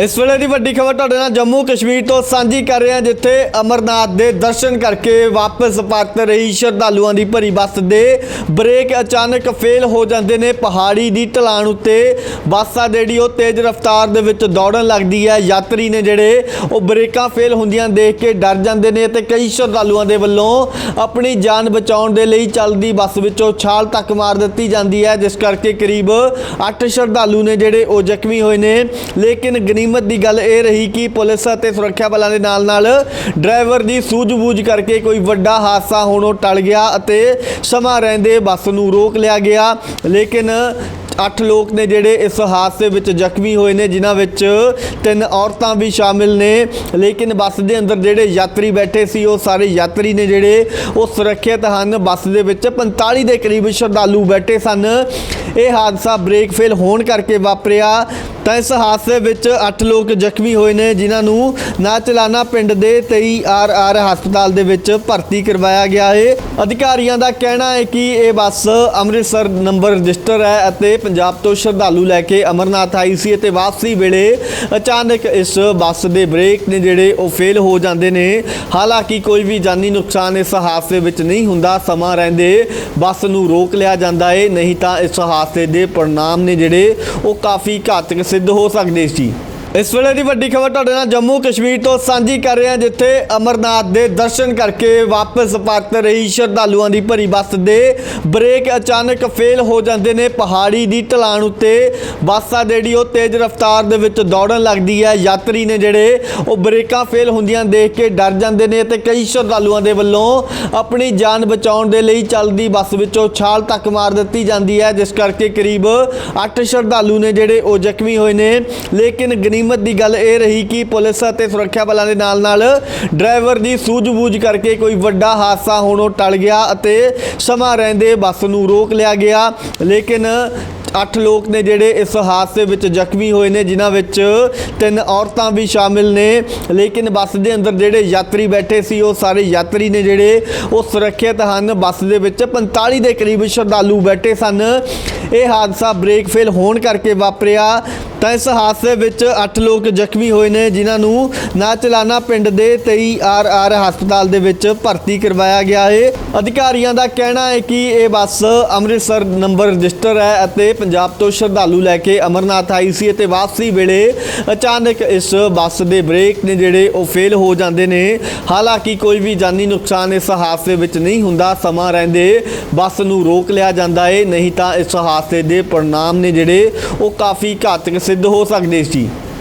ਇਸ ਵੇਲੇ ਦੀ ਵੱਡੀ ਖਬਰ ਤੁਹਾਡੇ ਨਾਲ ਜੰਮੂ ਕਸ਼ਮੀਰ ਤੋਂ ਸਾਂਝੀ ਕਰ ਰਹੇ ਹਾਂ ਜਿੱਥੇ ਅਮਰਨਾਥ ਦੇ ਦਰਸ਼ਨ ਕਰਕੇ ਵਾਪਸ ਪਰਤ ਰਹੀ ਸ਼ਰਧਾਲੂਆਂ ਦੀ ਭਰੀ ਬੱਸ ਦੇ ਬ੍ਰੇਕ ਅਚਾਨਕ ਫੇਲ ਹੋ ਜਾਂਦੇ ਨੇ। ਪਹਾੜੀ ਦੀ ਢਲਾਣ ਉੱਤੇ ਬੱਸ ਆ ਜਿਹੜੀ ਉਹ ਤੇਜ਼ ਰਫ਼ਤਾਰ ਦੇ ਵਿੱਚ ਦੌੜਨ ਲੱਗਦੀ ਹੈ। ਯਾਤਰੀ ਨੇ ਜਿਹੜੇ ਉਹ ਬ੍ਰੇਕਾਂ ਫੇਲ ਹੁੰਦੀਆਂ ਦੇਖ ਕੇ ਡਰ ਜਾਂਦੇ ਨੇ ਤੇ ਕਈ ਸ਼ਰਧਾਲੂਆਂ ਦੇ ਵੱਲੋਂ ਆਪਣੀ ਜਾਨ ਬਚਾਉਣ ਦੇ ਲਈ ਚੱਲਦੀ ਬੱਸ ਵਿੱਚੋਂ ਛਾਲ ਤੱਕ ਮਾਰ ਦਿੱਤੀ ਜਾਂਦੀ ਹੈ, ਜਿਸ ਕਰਕੇ ਕਰੀਬ 8 ਸ਼ਰਧਾਲੂ ਨੇ ਜਿਹੜੇ ਉਹ ਜ਼ਖਮੀ ਹੋਏ ਨੇ। ਲੇਕਿਨ ਗਨੀਮਤ ਦੀ ਗੱਲ ਇਹ ਰਹੀ ਕਿ ਪੁਲਿਸ ਅਤੇ ਸੁਰੱਖਿਆ ਬਲਾਂ ਦੇ ਨਾਲ ਨਾਲ ਡਰਾਈਵਰ ਦੀ ਸੂਝ-ਬੂਝ ਕਰਕੇ ਕੋਈ ਵੱਡਾ ਹਾਦਸਾ ਹੋਣੋਂ ਟਲ ਗਿਆ ਅਤੇ ਸਮਾਂ ਰਹਿੰਦੇ ਬੱਸ ਨੂੰ ਰੋਕ ਲਿਆ ਗਿਆ। ਲੇਕਿਨ 8 ਲੋਕ ਨੇ ਜਿਹੜੇ ਇਸ ਹਾਦਸੇ ਵਿੱਚ ਜ਼ਖਮੀ ਹੋਏ ਨੇ, ਜਿਨ੍ਹਾਂ ਵਿੱਚ ਤਿੰਨ ਔਰਤਾਂ ਵੀ ਸ਼ਾਮਿਲ ਨੇ। ਲੇਕਿਨ ਬੱਸ ਦੇ ਅੰਦਰ ਜਿਹੜੇ ਯਾਤਰੀ ਬੈਠੇ ਸੀ, ਉਹ ਸਾਰੇ ਯਾਤਰੀ ਨੇ ਜਿਹੜੇ, ਉਹ ਸੁਰੱਖਿਅਤ ਹਨ। ਬੱਸ ਦੇ ਵਿੱਚ 45 ਦੇ ਕਰੀਬ ਸ਼ਰਧਾਲੂ ਬੈਠੇ ਸਨ। ਇਹ ਹਾਦਸਾ ਬ੍ਰੇਕ ਫੇਲ ਹੋਣ ਕਰਕੇ ਵਾਪਰਿਆ। ਤਾਂ ਇਸ ਹਾਦਸੇ ਵਿੱਚ 8 ਲੋਕ ਜ਼ਖਮੀ ਹੋਏ ਨੇ, ਜਿਨ੍ਹਾਂ ਨੂੰ ਨਾ ਚਲਾਨਾ ਪਿੰਡ ਦੇ 23 ਆਰ ਆਰ ਹਸਪਤਾਲ ਦੇ ਵਿੱਚ ਭਰਤੀ ਕਰਵਾਇਆ ਗਿਆ ਹੈ। ਅਧਿਕਾਰੀਆਂ ਦਾ ਕਹਿਣਾ ਹੈ ਕਿ ਇਹ ਬੱਸ ਅੰਮ੍ਰਿਤਸਰ ਨੰਬਰ ਰਜਿਸਟਰ ਹੈ ਅਤੇ ਪੰਜਾਬ ਤੋਂ ਸ਼ਰਧਾਲੂ ਲੈ ਕੇ ਅਮਰਨਾਥ ਆਈ ਸੀ ਅਤੇ ਵਾਪਸੀ ਵੇਲੇ ਅਚਾਨਕ ਇਸ ਬੱਸ ਦੇ ਬ੍ਰੇਕ ਨੇ ਜਿਹੜੇ ਉਹ ਫੇਲ ਹੋ ਜਾਂਦੇ ਨੇ। ਹਾਲਾਂਕਿ ਕੋਈ ਵੀ ਜਾਨੀ ਨੁਕਸਾਨ ਇਸ ਹਾਦਸੇ ਵਿੱਚ ਨਹੀਂ ਹੁੰਦਾ, ਸਮਾਂ ਰਹਿੰਦੇ ਬੱਸ ਨੂੰ ਰੋਕ ਲਿਆ ਜਾਂਦਾ ਹੈ, ਨਹੀਂ ਤਾਂ ਇਸ ਹਾਦਸੇ ਦੇ ਪਰਿਣਾਮ ਨੇ ਜਿਹੜੇ ਉਹ ਕਾਫੀ ਘਾਤਕ ਸਿੱਧ ਹੋ ਸਕਦੇ ਸੀ ਇਸ ਵੇਲੇ ਦੀ ਵੱਡੀ ਖਬਰ ਤੁਹਾਡੇ ਨਾਲ ਜੰਮੂ ਕਸ਼ਮੀਰ ਤੋਂ ਸਾਂਝੀ ਕਰ ਰਹੇ ਹਾਂ, ਜਿੱਥੇ ਅਮਰਨਾਥ ਦੇ ਦਰਸ਼ਨ ਕਰਕੇ ਵਾਪਸ ਪਰਤ ਰਹੀ ਸ਼ਰਧਾਲੂਆਂ ਦੀ ਭਰੀ ਬੱਸ ਦੇ ਬ੍ਰੇਕ ਅਚਾਨਕ ਫੇਲ ਹੋ ਜਾਂਦੇ ਨੇ। ਪਹਾੜੀ ਦੀ ਢਲਾਣ ਉੱਤੇ ਬੱਸ ਆ ਜਿਹੜੀ ਉਹ ਤੇਜ਼ ਰਫ਼ਤਾਰ ਦੇ ਵਿੱਚ ਦੌੜਨ ਲੱਗਦੀ ਹੈ। ਯਾਤਰੀ ਨੇ ਜਿਹੜੇ ਉਹ ਬ੍ਰੇਕਾਂ ਫੇਲ ਹੁੰਦੀਆਂ ਦੇਖ ਕੇ ਡਰ ਜਾਂਦੇ ਨੇ ਤੇ ਕਈ ਸ਼ਰਧਾਲੂਆਂ ਦੇ ਵੱਲੋਂ ਆਪਣੀ ਜਾਨ ਬਚਾਉਣ ਦੇ ਲਈ ਚੱਲਦੀ ਬੱਸ ਵਿੱਚੋਂ ਛਾਲ ਤੱਕ ਮਾਰ ਦਿੱਤੀ ਜਾਂਦੀ ਹੈ, ਜਿਸ ਕਰਕੇ ਕਰੀਬ 8 ਸ਼ਰਧਾਲੂ ਨੇ ਜਿਹੜੇ ਉਹ ਜ਼ਖਮੀ ਹੋਏ ਨੇ। ਲੇਕਿਨ ਗਨੀਮਤ ਦੀ ਗੱਲ ਇਹ ਰਹੀ ਕਿ ਪੁਲਿਸ ਅਤੇ ਸੁਰੱਖਿਆ ਬਲਾਂ ਦੇ ਨਾਲ ਨਾਲ ਡਰਾਈਵਰ ਦੀ ਸੂਝ-ਬੂਝ ਕਰਕੇ ਕੋਈ ਵੱਡਾ ਹਾਦਸਾ ਹੋਣੋਂ ਟਲ ਗਿਆ ਅਤੇ ਸਮਾਂ ਰਹਿੰਦੇ ਬੱਸ ਨੂੰ ਰੋਕ ਲਿਆ ਗਿਆ। ਲੇਕਿਨ 8 ਲੋਕ ਨੇ ਜਿਹੜੇ ਇਸ ਹਾਦਸੇ ਵਿੱਚ ਜ਼ਖਮੀ ਹੋਏ ਨੇ, ਜਿਨ੍ਹਾਂ ਵਿੱਚ ਤਿੰਨ ਔਰਤਾਂ ਵੀ ਸ਼ਾਮਿਲ ਨੇ। ਲੇਕਿਨ ਬੱਸ ਦੇ ਅੰਦਰ ਜਿਹੜੇ ਯਾਤਰੀ ਬੈਠੇ ਸੀ, ਉਹ ਸਾਰੇ ਯਾਤਰੀ ਨੇ ਜਿਹੜੇ ਉਹ ਸੁਰੱਖਿਅਤ ਹਨ। ਬੱਸ ਦੇ ਵਿੱਚ 45 ਦੇ ਕਰੀਬ ਸ਼ਰਧਾਲੂ ਬੈਠੇ ਸਨ। ਇਹ ਹਾਦਸਾ ਬ੍ਰੇਕ ਫੇਲ ਹੋਣ ਕਰਕੇ ਵਾਪਰਿਆ। ਤਾਂ ਇਸ ਹਾਦਸੇ ਵਿੱਚ 8 ਲੋਕ ਜ਼ਖਮੀ ਹੋਏ ਨੇ, ਜਿਨ੍ਹਾਂ ਨੂੰ ਨਾ ਨਾਚਲਾਨਾ ਪਿੰਡ ਦੇ 23 ਆਰ ਆਰ ਹਸਪਤਾਲ ਦੇ ਵਿੱਚ ਭਰਤੀ ਕਰਵਾਇਆ ਗਿਆ ਹੈ। ਅਧਿਕਾਰੀਆਂ ਦਾ ਕਹਿਣਾ ਹੈ ਕਿ ਇਹ ਬੱਸ ਅੰਮ੍ਰਿਤਸਰ ਨੰਬਰ ਰਜਿਸਟਰ ਹੈ ਅਤੇ ਪੰਜਾਬ ਤੋਂ ਸ਼ਰਧਾਲੂ ਲੈ ਕੇ ਅਮਰਨਾਥ ਆਈ ਸੀ ਅਤੇ ਵਾਪਸੀ ਵੇਲੇ ਅਚਾਨਕ ਇਸ ਬੱਸ ਦੇ ਬ੍ਰੇਕ ਨੇ ਜਿਹੜੇ ਉਹ ਫੇਲ ਹੋ ਜਾਂਦੇ ਨੇ। ਹਾਲਾਂਕਿ ਕੋਈ ਵੀ ਜਾਨੀ ਨੁਕਸਾਨ ਇਸ ਹਾਦਸੇ ਵਿੱਚ ਨਹੀਂ ਹੁੰਦਾ, ਸਮਾਂ ਰਹਿੰਦੇ ਬੱਸ ਨੂੰ ਰੋਕ ਲਿਆ ਜਾਂਦਾ ਹੈ, ਨਹੀਂ ਤਾਂ ਇਸ ਹਾਦਸੇ ਦੇ ਪਰਿਣਾਮ ਨੇ ਜਿਹੜੇ ਉਹ ਕਾਫੀ ਘਾਤਕ ਸਿੱਧ ਹੋ ਸਕਦੇ ਸੀ